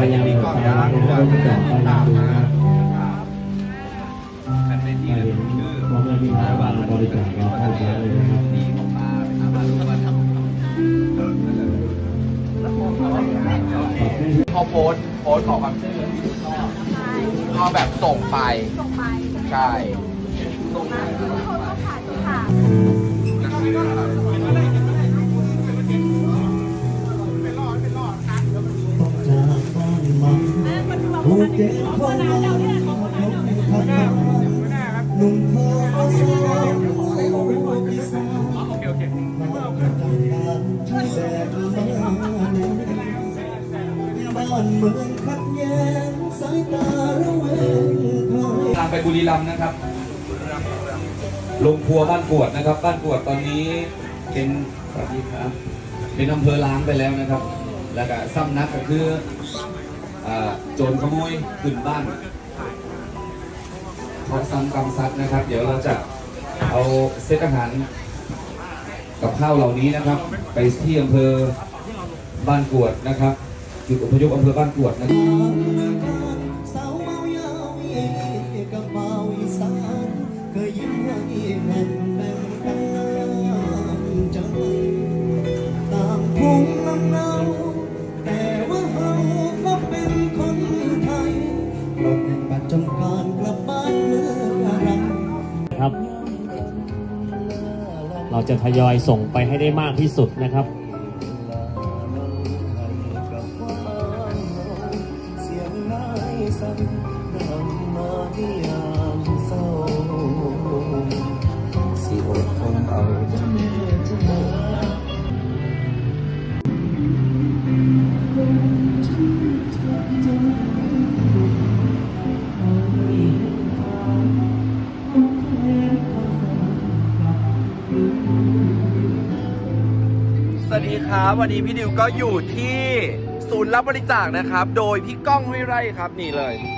เห็นระเบิดโอ้ยยังมีกล่องยางอยู่อะตามมาคันเป็นที่คือพ่อแม่พี่น้องบริจาคเราเข้าช้าเลยนะครับดีของมาถามว่ารู้ว่าทำพอโพส์โพสขอความช่วยเหลือที่ชอบก็แบบส่งไป ใช่ ส่งไปโทรต้องผ่านค่ะ มาภูเก็ตเข้ามาหนุ่มพ่อสาวอีสานมาประจำงานที่แดนมาบ้านเมืองขัดแย้งสายตาระแวงใครทางไปบุรีรัมย์นะครับโรงครัวบ้านกวดนะครับ บ้านกวดตอนนี้เป็นสวัสดีครับเป็นอำเภอล้างไปแล้วนะครับ แล้วก็ซ้ำนักก็คืออ่า โจรขโมยขึ้นบ้านเพราะซ้ำกำซัดนะครับ เดี๋ยวเราจะเอาเซตอาหารกับข้าวเหล่านี้นะครับ ไปที่อำเภอบ้านกวดนะครับจุดอพยพอำเภอบ้านกวดนะครับ จะทยอยส่งไปให้ได้มากที่สุดนะครับ จะหมดสวัสดีครับ วันนี้พี่ดิวก็อยู่ที่ศูนย์รับบริจาคนะครับ โดยพี่ก้องห้วยไร่ครับนี่เลยนี่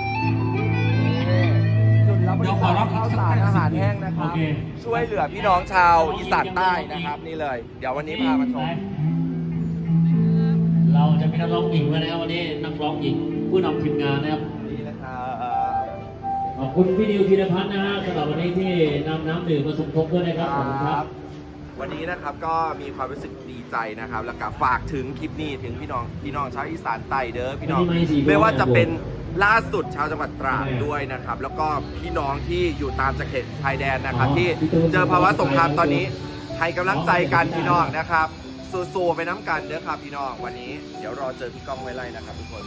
ศูนย์รับบริจาคข้าวสารอาหารแห้งนะครับโอเคช่วยเหลือพี่น้องชาวอีสานใต้นะครับ นี่เลย เดี๋ยววันนี้พามาชมเราจะมีนักร้องหญิงมานะครับวันนี้นักร้องหญิงผู้นำทีมงานนะครับนี่นะครับขอบคุณพี่ดิวธีรพัฒน์นะฮะสำหรับวันนี้ที่นำน้ำดื่มมาสมทบด้วยนะครับขอบคุณครับ วันนี้นะครับก็มีความรู้สึกดีใจนะครับ แล้วก็ฝากถึงคลิปนี้ถึงพี่น้องพี่น้องชาวอีสานใต้เด้อพี่น้องวันนี้ไม่สี่ไม่ว่าจะโมงเป็นล่าสุดชาวจังหวัดตราดใช่ด้วยนะครับ แล้วก็พี่น้องที่อยู่ตามจักรเขตชายแดนนะครับอ๋อที่พี่ตูนเจอภาวะสงครามตอนนี้พี่ตูให้กำลังใจกันอ๋อพี่น้องนะครับสู้ๆไปน้ำกันเด้อครับพี่น้องวันนี้ เดี๋ยวรอเจอพี่ก้องไว้ไล่นะครับทุกคน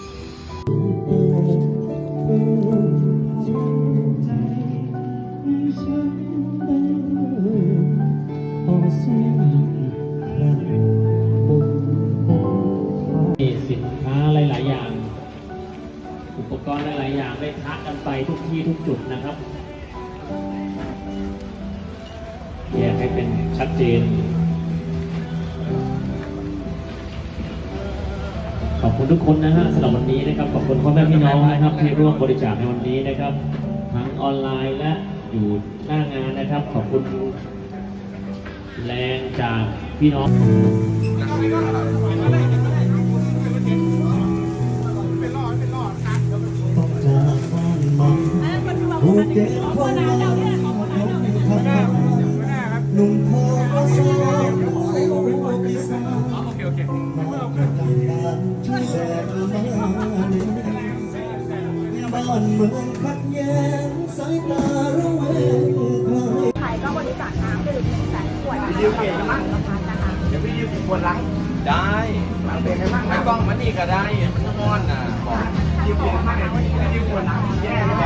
อุปกรณ์หลายๆอย่างได้ทักกันไปทุกที่ทุกจุดนะครับแยกให้เป็นชัดเจน ขอบคุณทุกคนนะฮะสำหรับวันนี้นะครับ ขอบคุณพ่อแม่พี่น้องนะครับ ที่ร่วมบริจาคในวันนี้นะครับ ทั้งออนไลน์และอยู่หน้างานนะครับ ขอบคุณแรงจากพี่น้อง มาภูเก็ตเข้ามาหนุ่มพ่อสาวอีสานมาประจำงานที่แดนมาบ้านเมืองขัดแย้งสายตาระแวงใครไทยก็บริจาคน้ำดื่มหนึ่งแสนขวดนะคะต่อจังหวัดละพันนะคะ เดี๋ยวพี่ดิวควรล้างได้ล้างเป็นให้บ้างไอ้กล้องมันนี่ก็ได้มันนอนน่ะบอกดิวควรล้างดิวควรล้าง